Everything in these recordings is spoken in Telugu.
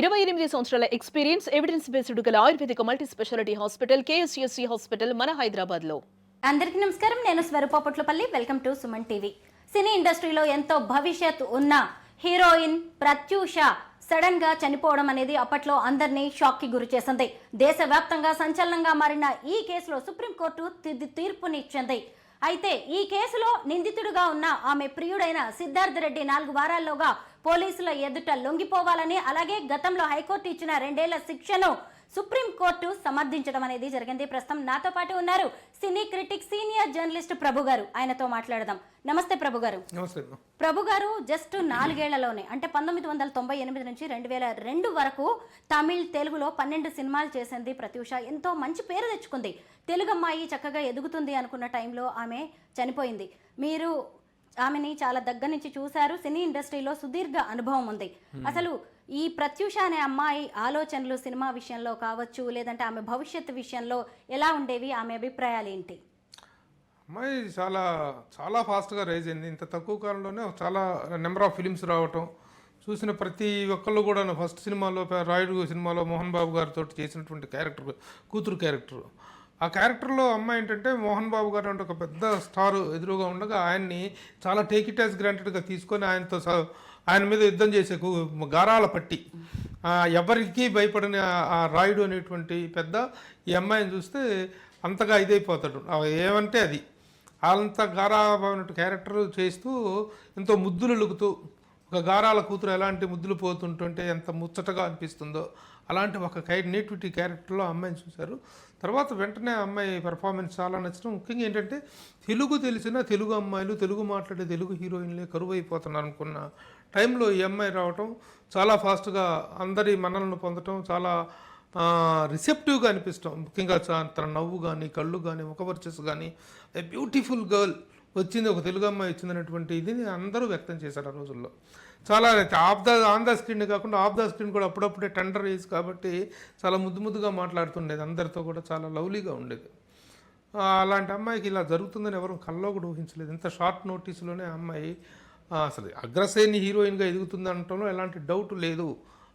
ఇరవై ఎనిమిది సంవత్సరాల ఎక్స్పీరియన్స్ ఎవిడెన్స్ బేస్డ్ గల Ayurvedic multi speciality hospital KSUSC hospital మన హైదరాబాద్లో అందరికీ నమస్కారం. నేను Swarupa Potlapalli. Welcome to Suman TV cine ఇండస్ట్రీలో ఎంతో భవిష్యత్ ఉన్న హీరోయిన్ ప్రత్యూష సడన్గా చనిపోవడం అనేది అప్పట్లో అందరినీ షాక్కి గురి చేసింది. దేశవ్యాప్తంగా సంచలనంగా మారిన ఈ కేసులో సుప్రీంకోర్టు తుది తీర్పునిచ్చింది అయితే ఈ కేసులో నిందితుడుగా ఉన్న ఆమె ప్రియుడైన సిద్ధార్థ రెడ్డి నాలుగు వారాల్లోగా పోలీసుల ఎదుట లొంగిపోవాలని అలాగే గతంలో హైకోర్టు ఇచ్చిన రెండేళ్ళ శిక్షను సుప్రీంకోర్టు సమర్థించడం అనేది జరిగింది. ప్రస్తుతం నాతో పాటు ఉన్నారు cine critic senior journalist Prabhu గారు. ఆయనతో మాట్లాడదాం. నమస్తే ప్రభు గారు. ప్రభు గారు జస్ట్ నాలుగేళ్ళలోనే అంటే పంతొమ్మిది వందల తొంభై ఎనిమిది నుంచి రెండు వేల రెండు వరకు తమిళ్ తెలుగులో పన్నెండు సినిమాలు చేసింది ప్రత్యూష. ఎంతో మంచి పేరు తెచ్చుకుంది. తెలుగు అమ్మాయి చక్కగా ఎదుగుతుంది అనుకున్న టైంలో ఆమె చనిపోయింది. మీరు ఆమెని చాలా దగ్గర నుంచి చూశారు. సినీ ఇండస్ట్రీలో సుదీర్ఘ అనుభవం ఉంది. అసలు ఈ ప్రత్యూష అనే అమ్మాయి ఆలోచనలు సినిమా విషయంలో కావచ్చు లేదంటే ఆమె భవిష్యత్తు విషయంలో ఎలా ఉండేవి ఆమె అభిప్రాయాలు ఏంటి? అమ్మాయి చాలా చాలా ఫాస్ట్గా రైజ్ అయింది. ఇంత తక్కువ కాలంలోనే చాలా నెంబర్ ఆఫ్ ఫిలిమ్స్ రావటం చూసిన ప్రతి ఒక్కళ్ళు కూడా ఫస్ట్ సినిమాలో రాయుడు సినిమాలో మోహన్ బాబు గారితో చేసినటువంటి క్యారెక్టర్ కూతురు క్యారెక్టర్ ఆ క్యారెక్టర్లో అమ్మాయి ఏంటంటే మోహన్ బాబు గారు అంటే ఒక పెద్ద స్టార్ ఎదురుగా ఉండగా ఆయన్ని చాలా టేక్ ఇట్ యాజ్ గ్రాంటెడ్గా తీసుకొని ఆయనతో స- ఆయన మీద యుద్ధం చేసే గారాల పట్టి. ఆ, ఎవరికి భయపడని ఆ- రాయుడు అనేటువంటి పెద్ద ఈ అమ్మాయిని చూస్తే అంతగా ఇదైపోతాడు. ఏమంటే అది. అంత గారాభమైనటువంటి క్యారెక్టర్ చేస్తూ ఎంతో ముద్దులు లుగుతూ ఒక గారాల కూతురు ఎలాంటి ముద్దులు పోతుంటుంటే ఎంత ముచ్చటగా అనిపిస్తుందో. అలాంటి ఒక కై నేటివిటీ క్యారెక్టర్లో అమ్మాయిని చూశారు. తర్వాత వెంటనే అమ్మాయి పెర్ఫార్మెన్స్ చాలా నచ్చడం. ముఖ్యంగా ఏంటంటే తెలుగు తెలిసిన తెలుగు అమ్మాయిలు తెలుగు మాట్లాడే తెలుగు హీరోయిన్లే కరువు అయిపోతున్నారు అనుకున్న టైంలో ఈ అమ్మాయి రావటం చాలా ఫాస్ట్గా అందరి మనల్ని పొందటం చాలా రిసెప్టివ్గా అనిపిస్తాం. ముఖ్యంగా తన నవ్వు కానీ కళ్ళు కానీ ముఖపరిచస్ కానీ ఏ బ్యూటిఫుల్ గర్ల్ వచ్చింది ఒక తెలుగు అమ్మాయి వచ్చిందనేటువంటి ఇది అందరూ వ్యక్తం చేశారు ఆ రోజుల్లో. చాలా off the on the screen కాకుండా ఆఫ్ ద స్క్రీన్ కూడా అప్పుడప్పుడే టెండర్ వేసి కాబట్టి చాలా ముద్దు ముద్దుగా మాట్లాడుతుండేది. అందరితో కూడా చాలా లవ్లీగా ఉండేది. అలాంటి అమ్మాయికి ఇలా జరుగుతుందని ఎవరు కల్లో కూడా ఊహించలేదు. ఇంత షార్ట్ నోటీస్లోనే అమ్మాయి అసలు అగ్రశ్రేణి హీరోయిన్గా ఎదుగుతుంది అనటంలో ఎలాంటి డౌట్ లేదు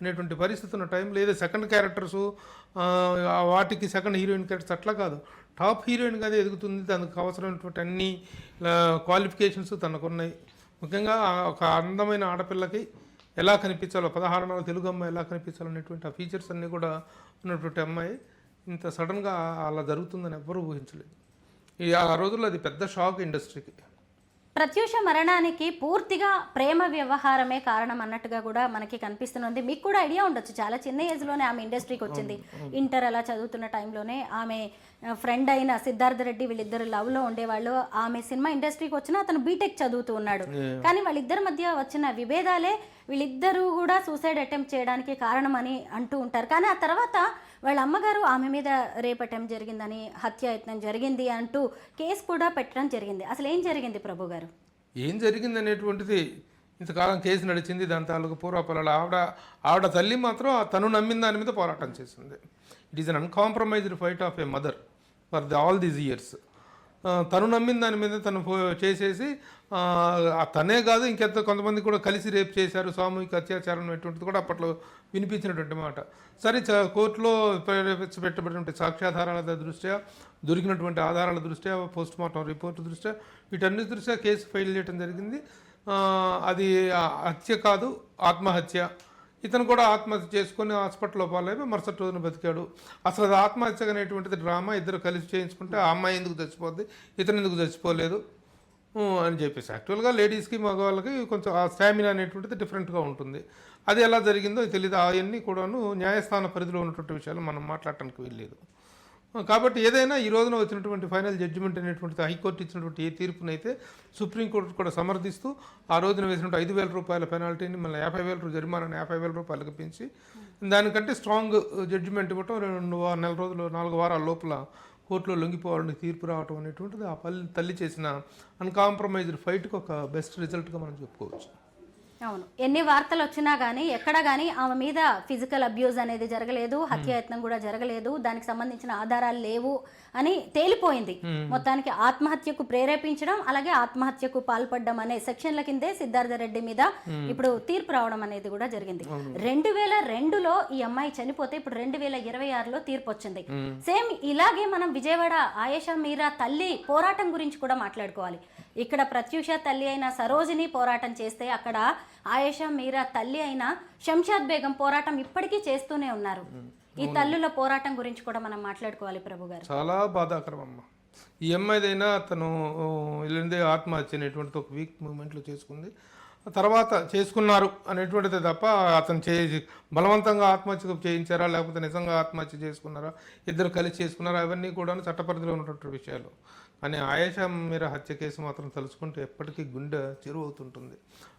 అనేటువంటి పరిస్థితి ఉన్న టైం లేదా. సెకండ్ క్యారెక్టర్స్ వాటికి సెకండ్ హీరోయిన్ క్యారెక్టర్స్ అట్లా కాదు. టాప్ హీరోయిన్గా ఎదుగుతుంది. దానికి అవసరమైనటువంటి అన్ని క్వాలిఫికేషన్స్ తనకున్నాయి. ముఖ్యంగా ఒక అందమైన ఆడపిల్లకి ఎలా కనిపించాలో పదహారు తెలుగు అమ్మాయి ఎలా కనిపించాలనేటువంటి ఆ ఫీచర్స్ అన్నీ కూడా ఉన్నటువంటి అమ్మాయి ఇంత సడన్గా అలా జరుగుతుందని ఎవ్వరూ ఊహించలేదు. ఈ ఆ రోజుల్లో అది పెద్ద షాక్ ఇండస్ట్రీకి ప్రత్యూష మరణానికి పూర్తిగా ప్రేమ వ్యవహారమే కారణం అన్నట్టుగా కూడా మనకి కనిపిస్తున్నది. మీకు కూడా ఐడియా ఉండొచ్చు. చాలా చిన్న ఏజ్లోనే ఆమె ఇండస్ట్రీకి వచ్చింది. ఇంటర్ అలా చదువుతున్న టైంలోనే ఆమె ఫ్రెండ్ అయిన సిద్ధార్థ రెడ్డి వీళ్ళిద్దరు లవ్లో ఉండేవాళ్ళు. ఆమె సినిమా ఇండస్ట్రీకి వచ్చిన అతను బీటెక్ చదువుతూ ఉన్నాడు. కానీ వాళ్ళిద్దరి మధ్య వచ్చిన విభేదాలే వీళ్ళిద్దరూ కూడా సూసైడ్ అటెంప్ట్ చేయడానికి కారణమని అంటూ ఉంటారు. కానీ ఆ తర్వాత వాళ్ళ అమ్మగారు ఆమె మీద రేప్ అటెంప్ట్ జరిగిందని హత్యాయత్నం జరిగింది అంటూ కేసు కూడా పెట్టడం జరిగింది. అసలు ఏం జరిగింది ప్రభు గారు? ఏం జరిగింది అనేటువంటిది ఇంతకాలం కేసు నడిచింది. దాని తాలూకు పూర్వపరాలు ఆవిడ ఆవిడ తల్లి మాత్రం తను నమ్మిన దాని మీద పోరాటం చేసింది. It is un uncompromised fight of a mother for the all these years తను నమ్మిన దాని మీద తను చేసేసి తనే కాదు ఇంకెంత కొంతమంది కూడా కలిసి రేపు చేశారు సామూహిక అత్యాచారం అనేటువంటిది కూడా అప్పట్లో వినిపించినటువంటి మాట. సరే చ- కోర్టులో పెట్టబడినటువంటి సాక్ష్యాధారాల దృష్ట్యా దొరికినటువంటి ఆధారాల దృష్ట్యా పోస్ట్ మార్టం రిపోర్ట్ దృష్ట్యా వీటన్ని దృష్ట్యా కేసు ఫైల్ చేయడం జరిగింది. అది హత్య కాదు ఆత్మహత్య. ఇతను కూడా ఆత్మహత్య చేసుకొని హాస్పిటల్లో పాలైపోయి మరుసటి రోజున బతికాడు. అసలు అది ఆత్మహత్య అనేటువంటిది డ్రామా ఇద్దరు కలిసి చేయించుకుంటే ఆ అమ్మాయి ఎందుకు చచ్చిపోద్ది ఇతను ఎందుకు చచ్చిపోలేదు? అని చెప్పేసి. యాక్చువల్గా లేడీస్కి మగవాళ్ళకి కొంచెం ఆ స్టామినా అనేటువంటిది డిఫరెంట్గా ఉంటుంది. అది ఎలా జరిగిందో తెలియదు. అవన్నీ కూడాను న్యాయస్థాన పరిధిలో ఉన్నటువంటి విషయాలు మనం మాట్లాడటానికి వెళ్ళలేదు కాబట్టి ఏదైనా ఈ రోజున వచ్చినటువంటి ఫైనల్ జడ్జిమెంట్ అనేటువంటిది హైకోర్టు ఇచ్చినటువంటి ఏ తీర్పునైతే సుప్రీంకోర్టు కూడా సమర్థిస్తూ ఆ రోజున వేసినటువంటి ఐదు వేల రూపాయల పెనాల్టీని మళ్ళీ యాభై వేల రూ- జరిమానాను యాభై వేల రూపాయలకు పెంచి దానికంటే స్ట్రాంగ్ జడ్జిమెంట్ ఇవ్వటం రెండు నెల రోజులు నాలుగు వారాల లోపల కోర్టులో లొంగిపోవాలని తీర్పు రావటం అనేటువంటిది ఆ పల్లి తల్లి చేసిన అన్కాంప్రమైజ్డ్ ఫైట్కి ఒక బెస్ట్ రిజల్ట్గా మనం చెప్పుకోవచ్చు. అవును. ఎన్ని వార్తలు వచ్చినా కానీ ఎక్కడ కానీ ఆమె మీద ఫిజికల్ అబ్యూజ్ అనేది జరగలేదు హత్యాయత్నం కూడా జరగలేదు దానికి సంబంధించిన ఆధారాలు లేవు అని తేలిపోయింది. మొత్తానికి ఆత్మహత్యకు ప్రేరేపించడం అలాగే ఆత్మహత్యకు పాల్పడడం అనే సెక్షన్ల కిందే సిద్ధార్థ రెడ్డి మీద ఇప్పుడు తీర్పు రావడం అనేది కూడా జరిగింది. రెండు వేల రెండులో ఈ అమ్మాయి చనిపోతే ఇప్పుడు రెండు వేల ఇరవై ఆరులో తీర్పు వచ్చింది సేమ్ ఇలాగే మనం విజయవాడ ఆయేషా మీరా తల్లి పోరాటం గురించి కూడా మాట్లాడుకోవాలి. ఇక్కడ ప్రత్యూష తల్లి అయిన సరోజిని పోరాటం చేస్తే అక్కడ ఆయేషా మీరా తల్లి అయిన శంషాద్ బేగం పోరాటం ఇప్పటికీ చేస్తూనే ఉన్నారు. ఈ తల్లుల పోరాటం గురించి కూడా మనం మాట్లాడుకోవాలి ప్రభు గారు చాలా బాధాకరం అమ్మ ఈ అమ్మాయిదైనా తను ఇల్లందే ఆత్మహత్య అనేటువంటిది ఒక వీక్ మూమెంట్లో చేసుకుంది. తర్వాత చేసుకున్నారు అనేటువంటిది తప్ప అతను చే బలవంతంగా ఆత్మహత్య చేయించారా లేకపోతే నిజంగా ఆత్మహత్య చేసుకున్నారా ఇద్దరు కలిసి చేసుకున్నారా అవన్నీ కూడా చట్టపరిధిలో ఉన్నటువంటి విషయాలు. అనే ఆయేషా మీర హత్య కేసు మాత్రం తలుచుకుంటే ఎప్పటికీ గుండె చెరువు అవుతుంటుంది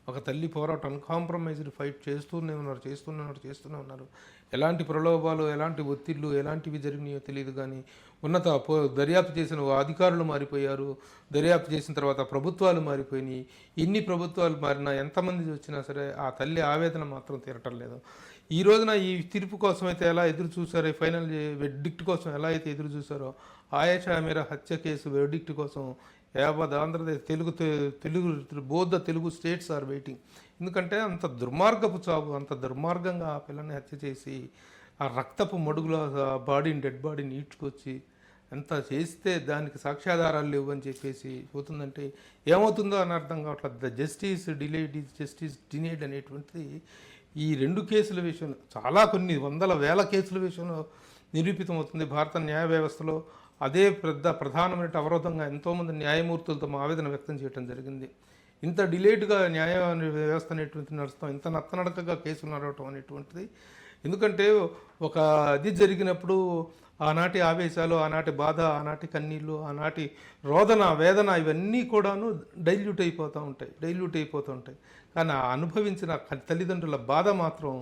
ఒక తల్లి పోరాటం అన్కాంప్రమైజ్డ్ ఫైట్ చేస్తూనే ఉన్నారు చేస్తూనే ఉన్నారు చేస్తూనే ఉన్నారు. ఎలాంటి ప్రలోభాలు ఎలాంటి ఒత్తిళ్ళు ఎలాంటివి జరిగినాయో తెలియదు కానీ ఉన్నత పో దర్యాప్తు చేసిన అధికారులు మారిపోయారు. దర్యాప్తు చేసిన తర్వాత ప్రభుత్వాలు మారిపోయినాయి. ఎన్ని ప్రభుత్వాలు మారినా ఎంతమంది వచ్చినా సరే ఆ తల్లి ఆవేదన మాత్రం తీరటం లేదు. ఈ రోజున ఈ తీర్పు కోసం అయితే ఎలా ఎదురు చూసారో ఫైనల్ వెడ్డిక్ట్ కోసం ఎలా అయితే ఎదురు చూసారో ఆయేషా మీర హత్య కేసు వెర్డిక్ట్ కోసం యావత్ ఆంధ్రప్రదేశ్ తెలుగు తెలుగు బోధ తెలుగు స్టేట్స్ ఆర్ వెయిటింగ్ ఎందుకంటే అంత దుర్మార్గపు చావు అంత దుర్మార్గంగా ఆ పిల్లని హత్య చేసి ఆ రక్తపు మడుగులో ఆ బాడీని డెడ్ బాడీని ఈడ్చుకొచ్చి ఎంత చేస్తే దానికి సాక్ష్యాధారాలు లేవు అని చెప్పేసి పోతుందంటే ఏమవుతుందో అని అర్థం కావట్లేదు the justice delayed is justice denied అనేటువంటిది ఈ రెండు కేసుల విషయంలో చాలా కొన్ని వందల వేల కేసుల విషయంలో నిరూపితమవుతుంది. భారత న్యాయ వ్యవస్థలో అదే పెద్ద ప్రధానమైన అవరోధంగా ఎంతోమంది న్యాయమూర్తులతో మా ఆవేదన వ్యక్తం చేయడం జరిగింది. ఇంత డిలేట్గా న్యాయ వ్యవస్థ అనేటువంటి నడుస్తాం ఇంత నత్తనడకగా కేసులు నడవటం అనేటువంటిది. ఎందుకంటే ఒక అది జరిగినప్పుడు ఆనాటి ఆవేశాలు ఆనాటి బాధ ఆనాటి కన్నీళ్ళు ఆనాటి రోదన వేదన ఇవన్నీ కూడాను డైల్యూట్ అయిపోతూ ఉంటాయి డైల్యూట్ అయిపోతూ ఉంటాయి. కానీ ఆ అనుభవించిన తల్లిదండ్రుల బాధ మాత్రం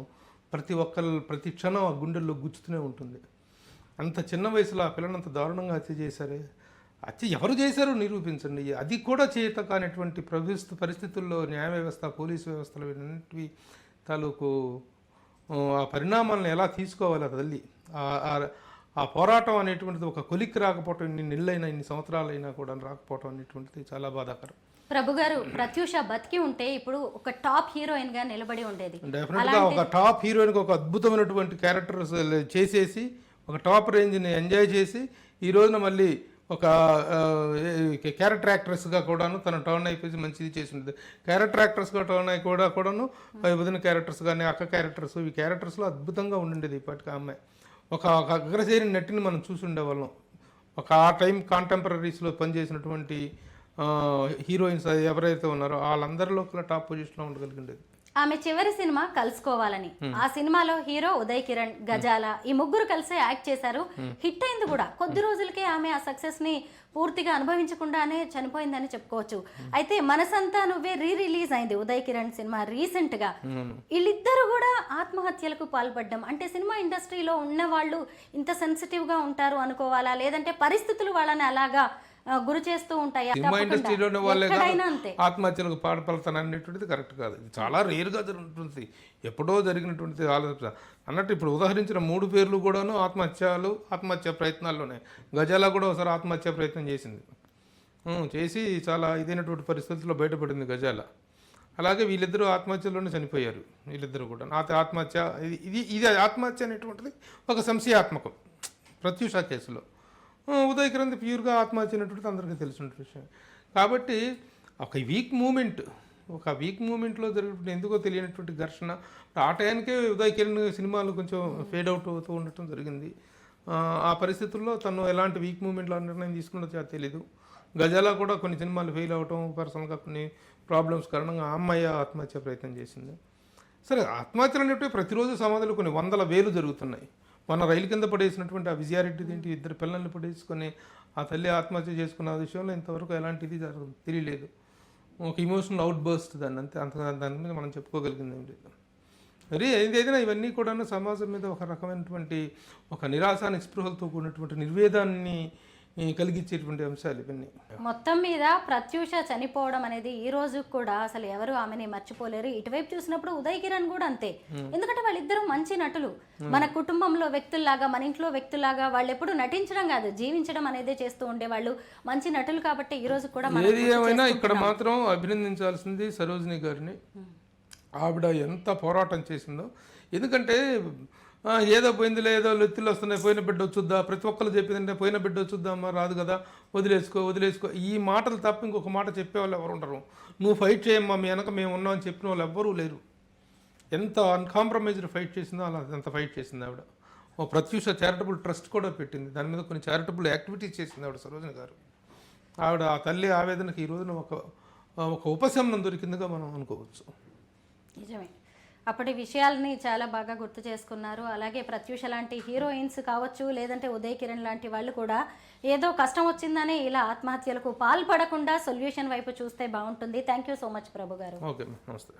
ప్రతి ఒక్కరు ప్రతి క్షణం ఆ గుండెల్లో గుచ్చుతూనే ఉంటుంది. అంత చిన్న వయసులో ఆ పిల్లని అంత దారుణంగా హత్య చేశారే? హత్య ఎవరు చేశారో నిరూపించండి. అది కూడా చేయత కానిటువంటి ప్రస్తుత పరిస్థితుల్లో న్యాయ వ్యవస్థ పోలీసు వ్యవస్థలు వీటన్నిటివి తాలూకు ఆ, పరిణామాలను ఎలా తీసుకోవాలి ఆ తల్లి? ఆ- పోరాటం అనేటువంటిది ఒక కొలిక్కి రాకపోవటం ఇన్ని నెలలైనా ఇన్ని సంవత్సరాలైనా కూడా రాకపోవటం అనేటువంటిది చాలా బాధాకరం. ప్రభు గారు ప్రత్యూష బతికి ఉంటే ఇప్పుడు ఒక టాప్ హీరోయిన్గా నిలబడి ఉండేది. డెఫినెట్గా ఒక టాప్ హీరోయిన్కి ఒక అద్భుతమైనటువంటి క్యారెక్టర్స్ చేసేసి ఒక టాప్ రేంజ్ని ఎంజాయ్ చేసి ఈ రోజున మళ్ళీ ఒక క్యారెక్టర్ యాక్ట్రెస్గా కూడాను తన టర్న్ అయిపోయి మంచిది చేసి ఉంటుంది క్యారెక్టర్ యాక్ట్రెస్గా టర్న్ అయి కూడా కూడాను వదిన క్యారెక్టర్స్ కానీ అక్క క్యారెక్టర్స్ ఈ క్యారెక్టర్స్లో అద్భుతంగా ఉండిండేది ఇప్పటికి అమ్మాయి. ఒక ఒక అగ్రశ్రేణి నటిని మనం చూసి ఉండేవాళ్ళం ఒక ఆ టైం కాంటెంపరీస్లో పనిచేసినటువంటి హీరోయిన్స్ ఎవరైతే ఉన్నారో వాళ్ళందరిలో కూడా టాప్ పొజిషన్లో ఉండగలిగిండేది. ఆమె చివరి సినిమా కలుసుకోవాలని. ఆ సినిమాలో హీరో ఉదయ్ కిరణ్ గజాల ఈ ముగ్గురు కలిసి యాక్ట్ చేశారు. హిట్ అయింది కూడా. కొద్ది రోజులకే ఆమె ఆ సక్సెస్ని పూర్తిగా అనుభవించకుండానే చనిపోయిందని చెప్పుకోవచ్చు. అయితే మనసంతా నువ్వే రీ రిలీజ్ అయింది ఉదయ్ కిరణ్ సినిమా రీసెంట్గా వీళ్ళిద్దరు కూడా ఆత్మహత్యలకు పాల్పడ్డం. అంటే సినిమా ఇండస్ట్రీలో ఉన్న వాళ్ళు ఇంత సెన్సిటివ్గా ఉంటారు అనుకోవాలా? లేదంటే పరిస్థితులు వాళ్ళని అలాగా గురి చేస్తూ ఉంటాయా? సినిమా. ఇండస్ట్రీలోనే వాళ్ళే ఆత్మహత్యలకు పాల్పడతాను అనేటువంటిది కరెక్ట్ కాదు. ఇది చాలా రేరుగా జరుగుతుంది. ఎప్పుడో జరిగినటువంటిది ఆలోచన. అన్నట్టు ఇప్పుడు ఉదాహరించిన మూడు పేర్లు కూడాను ఆత్మహత్యలు ఆత్మహత్య ప్రయత్నాల్లోనే. గజాల కూడా ఒకసారి ఆత్మహత్య ప్రయత్నం చేసింది. చేసి చాలా ఇదైనటువంటి పరిస్థితుల్లో బయటపడింది గజాల. అలాగే వీళ్ళిద్దరూ ఆత్మహత్యలోనే చనిపోయారు. వీళ్ళిద్దరూ కూడా నాత ఆత్మహత్య ఇది ఇది ఇది ఆత్మహత్య అనేటువంటిది ఒక సంశయాత్మకం. ప్రత్యూష కేసులో. ఉదయ్ కిరణ్ ప్యూర్గా ఆత్మహత్య అనేటువంటిది అందరికీ తెలిసిన విషయం. కాబట్టి ఒక వీక్ మూమెంట్ ఒక వీక్ మూమెంట్లో జరిగినటువంటి ఎందుకో తెలియనటువంటి ఘర్షణ ఆ టయానికే ఉదయ్ కిరణ్ సినిమాలు కొంచెం ఫేడ్ అవుట్ అవుతూ ఉండటం జరిగింది. ఆ, పరిస్థితుల్లో తను ఎలాంటి వీక్ మూమెంట్లో నిర్ణయం తీసుకున్నదో తెలియదు తెలీదు. గజాల కూడా కొన్ని సినిమాలు ఫెయిల్ అవటం పర్సనల్గా కొన్ని ప్రాబ్లమ్స్ కారణంగా ఆ అమ్మాయి ఆత్మహత్య ప్రయత్నం చేసింది. సరే ఆత్మహత్యలు అనేవి ప్రతిరోజు సమాధులు కొన్ని వందల వేలు జరుగుతున్నాయి. మన రైలు కింద పడేసినటువంటి ఆ విజయారెడ్డి ఏంటి? ఇద్దరు పిల్లల్ని పడేసుకొని ఆ తల్లి ఆత్మహత్య చేసుకున్న విషయంలో ఇంతవరకు ఎలాంటిది జరగదు తెలియలేదు. ఒక ఇమోషనల్ అవుట్ బర్స్ట్ దాన్ని. అంతే అంత దాని మీద మనం చెప్పుకోగలిగింది ఏం లేదు. మరి ఏదైనా ఇవన్నీ కూడా సమాజం మీద ఒక రకమైనటువంటి ఒక నిరాశ నిస్పృహలతో కూడినటువంటి నిర్వేదాన్ని కలిగించేటువంటి అంశాలు ఇవన్నీ. మొత్తం మీద ప్రత్యూష చనిపోవడం అనేది ఈ రోజు కూడా అసలు ఎవరు ఆమెని మర్చిపోలేరు. ఇటువైపు చూసినప్పుడు ఉదయ్ కిరణ్ కూడా అంతే. ఎందుకంటే వాళ్ళిద్దరూ మంచి నటులు. మన కుటుంబంలో వ్యక్తుల్లాగా మన ఇంట్లో వ్యక్తుల్లాగా వాళ్ళు ఎప్పుడు నటించడం కాదు జీవించడం అనేది చేస్తూ ఉండేవాళ్ళు. మంచి నటులు కాబట్టి ఈ రోజు కూడా మనం ఏది ఏమైనా ఇక్కడ మాత్రం అభినందించాల్సింది సరోజిని గారిని. ఆవిడ ఎంత పోరాటం చేసిందో. ఎందుకంటే ఏదో పోయిందిలే ఏదో లెత్తులు వస్తున్నాయి పోయిన బిడ్డ వచ్చుద్దా? ప్రతి ఒక్కరు చెప్పిందంటే పోయిన బిడ్డ వచ్చుద్దా? రాదు కదా. వదిలేసుకో వదిలేసుకో. ఈ మాటలు తప్ప ఇంకొక మాట చెప్పేవాళ్ళు ఎవరు ఉండరు. నువ్వు ఫైట్ చేయమ్మా మీ వెనక మేము ఉన్నాం అని చెప్పిన వాళ్ళు ఎవ్వరూ లేరు. ఎంత అన్కాంప్రమైజ్డ్ ఫైట్ చేసిందో అలా అంత ఫైట్ చేసింది ఆవిడ. ఓ ప్రత్యూష చారిటబుల్ ట్రస్ట్ కూడా పెట్టింది. దాని మీద కొన్ని చారిటబుల్ యాక్టివిటీస్ చేసింది ఆవిడ సరోజన గారు. ఆవిడ ఆ తల్లి ఆవేదనకి ఈ రోజున ఒక ఒక ఉపశమనం దొరికిందిగా మనం అనుకోవచ్చు. నిజమే. అప్పటి విషయాలని చాలా బాగా గుర్తు చేసుకున్నారు. అలాగే ప్రత్యూష లాంటి హీరోయిన్స్ కావచ్చు లేదంటే ఉదయ్ కిరణ్ లాంటి వాళ్ళు కూడా ఏదో కష్టం వచ్చిందనే ఇలా ఆత్మహత్యలకు పాల్పడకుండా సొల్యూషన్ వైపు చూస్తే బాగుంటుంది. Thank you so much Prabhu గారు. ఓకే నమస్తే.